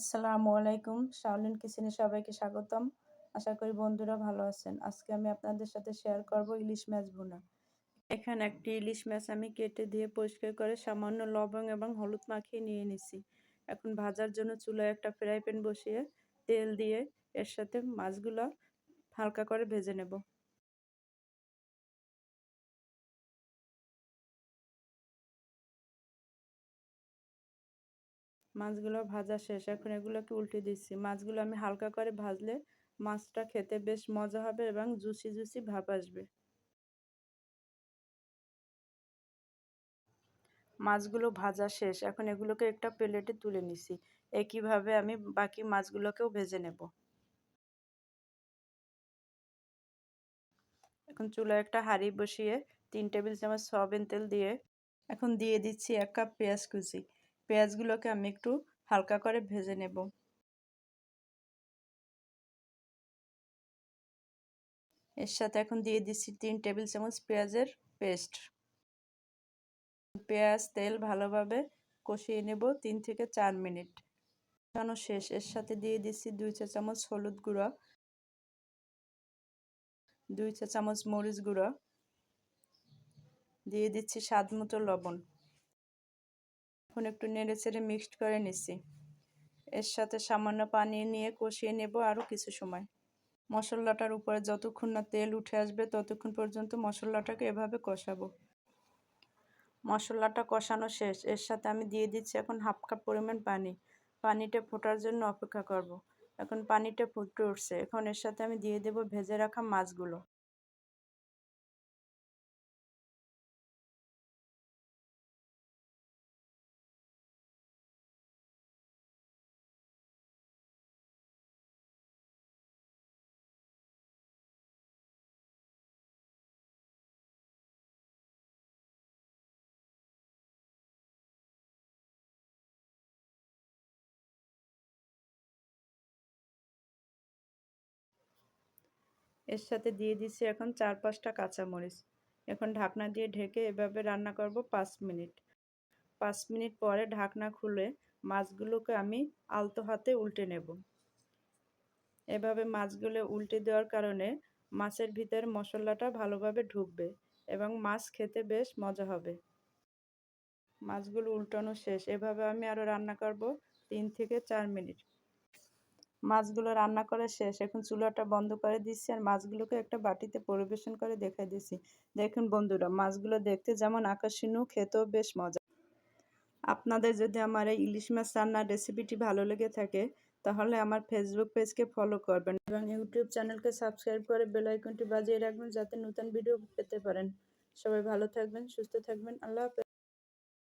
আসসালামু আলাইকুম। শাওলিন কিচেনে সবাইকে স্বাগতম। আশা করি বন্ধুরা ভালো আছেন। আজকে আমি আপনাদের সাথে শেয়ার করব ইলিশ মাছ ভুনা। এখানে একটি ইলিশ মাছ আমি কেটে দিয়ে পরিষ্কার করে সামান্য লবণ এবং হলুদ মাখিয়ে নিয়ে নিছি। এখন ভাজার জন্য চুলায় একটা ফ্রাই প্যান বসিয়ে তেল দিয়ে এর সাথে মাছগুলো হালকা করে ভেজে নেব। মাছগুলো ভাজা শেষ। এখন এগুলোকে উল্টে দিচ্ছি। মাছগুলো আমি হালকা করে ভাজলে মাছটা খেতে বেশ মজা হবে এবং জুসি জুসি ভাব আসবে। মাছগুলো ভাজা শেষ। এখন এগুলোকে একটা প্লেটে তুলে নিছি একইভাবে আমি বাকি মাছগুলোকেও ভেজে নেব। এখন চুলায় একটা হাঁড়ি বসিয়ে তিন টেবিল চামচ সয়াবিন তেল দিয়ে এখন দিয়ে দিচ্ছি এক কাপ পেঁয়াজ কুচি। পেঁয়াজগুলোকে আমি একটু হালকা করে ভেজে নেব। এর সাথে এখন দিয়ে দিচ্ছি তিন টেবিল চামচ পেঁয়াজের পেস্ট। পেঁয়াজ, তেল ভালোভাবে কষিয়ে নেব তিন থেকে চার মিনিট। কষানো শেষ। এর সাথে দিয়ে দিচ্ছি দুই চা চামচ হলুদ গুঁড়া। দুই চা চামচ মরিচ গুঁড়া। দিয়ে দিচ্ছি স্বাদ মতো লবণ। এখন একটু নেড়ে চেড়ে মিক্সড করে নিচ্ছি এর সাথে সামান্য পানি নিয়ে কষিয়ে নেব আরও কিছু সময়। মশলাটার উপরে যতক্ষণ না তেল উঠে আসবে ততক্ষণ পর্যন্ত মশলাটাকে এভাবে কষাবো। মশলাটা কষানো শেষ। এর সাথে আমি দিয়ে দিচ্ছি এখন হাফ কাপ পরিমাণ পানি। পানিটা ফোটার জন্য অপেক্ষা করব। এখন পানিটা ফুটে উঠছে। এখন এর সাথে আমি দিয়ে দেব ভেজে রাখা মাছগুলো। এর সাথে দিয়ে দিচ্ছি এখন চার পাঁচটা কাঁচামরিচ। এখন ঢাকনা দিয়ে ঢেকে এভাবে রান্না করব পাঁচ মিনিট। পাঁচ মিনিট পরে ঢাকনা খুলে মাছগুলোকে আমি আলতো হাতে উল্টে নেব। এভাবে মাছগুলো উল্টে দেওয়ার কারণে মাছের ভিতরে মশলাটা ভালোভাবে ঢুকবে এবং মাছ খেতে বেশ মজা হবে। মাছগুলো উল্টানো শেষ। এভাবে আমি আরও রান্না করব তিন থেকে চার মিনিট। মাছগুলো রান্না করা শেষ, এখন চুলাটা বন্ধ করে দিচ্ছি আর মাছগুলোকে একটা বাটিতে পরিবেশন করে দেখাই দিচ্ছি। দেখুন বন্ধুরা, মাছগুলো দেখতে যেমন আকর্ষণীয়, খেতেও বেশ মজা। আপনাদের যদি আমার এই ইলিশ মাছ রান্নার রেসিপিটি ভালো লেগে থাকে, তাহলে আমার ফেসবুক পেজকে ফলো করবেন এবং ইউটিউব চ্যানেলকে সাবস্ক্রাইব করে বেল আইকনটি বাজিয়ে রাখবেন যাতে নতুন ভিডিও পেতে পারেন। সবাই ভালো থাকবেন, সুস্থ থাকবেন, আল্লাহ